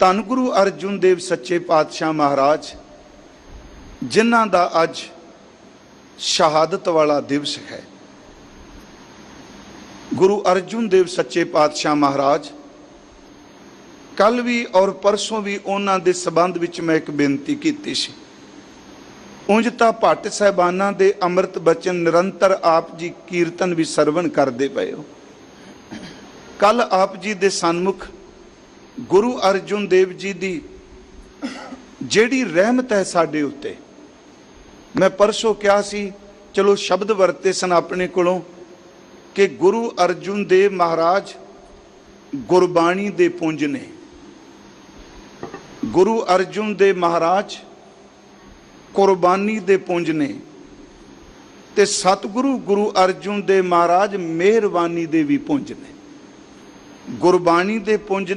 ਧੰਨ ਗੁਰੂ ਅਰਜੁਨ ਦੇਵ ਸੱਚੇ ਪਾਤਸ਼ਾਹ ਮਹਾਰਾਜ, ਜਿਨ੍ਹਾਂ ਦਾ ਅੱਜ ਸ਼ਹਾਦਤ ਵਾਲਾ ਦਿਵਸ ਹੈ। ਗੁਰੂ ਅਰਜੁਨ ਦੇਵ ਸੱਚੇ ਪਾਤਸ਼ਾਹ ਮਹਾਰਾਜ, ਕੱਲ ਵੀ ਔਰ ਪਰਸੋਂ ਵੀ ਉਹਨਾਂ ਦੇ ਸਬੰਧ ਵਿੱਚ ਮੈਂ ਇੱਕ ਬੇਨਤੀ ਕੀਤੀ ਸੀ। ਉਂਝ ਤਾਂ ਭੱਟ ਸਾਹਿਬਾਨਾਂ ਦੇ ਅੰਮ੍ਰਿਤ ਬਚਨ ਨਿਰੰਤਰ ਆਪ ਜੀ ਕੀਰਤਨ ਵੀ ਸਰਵਣ ਕਰਦੇ ਪਏ ਹੋ। ਕੱਲ ਆਪ ਜੀ ਦੇ ਸਨਮੁਖ ਗੁਰੂ ਅਰਜੁਨ ਦੇਵ ਜੀ ਦੀ ਜਿਹੜੀ ਰਹਿਮਤ ਹੈ ਸਾਡੇ ਉੱਤੇ। ਮੈਂ ਪਰਸੋਂ ਕਿਹਾ ਸੀ, ਚਲੋ ਸ਼ਬਦ ਵਰਤੇ ਸਨ ਆਪਣੇ ਕੋਲੋਂ, ਕਿ ਗੁਰੂ ਅਰਜੁਨ ਦੇਵ ਮਹਾਰਾਜ ਗੁਰਬਾਣੀ ਦੇ ਪੁੰਜ ਨੇ। ਗੁਰੂ ਅਰਜੁਨ ਦੇਵ ਮਹਾਰਾਜ ਕੁਰਬਾਨੀ ਦੇ ਪੁੰਜ ਨੇ ਤੇ ਸਤਿਗੁਰੂ ਗੁਰੂ ਅਰਜੁਨ ਦੇਵ ਮਹਾਰਾਜ ਮਿਹਰਬਾਨੀ ਦੇ ਵੀ ਪੁੰਜ ਨੇ। ਗੁਰਬਾਣੀ ਦੇ ਪੁੰਜ ਨੇ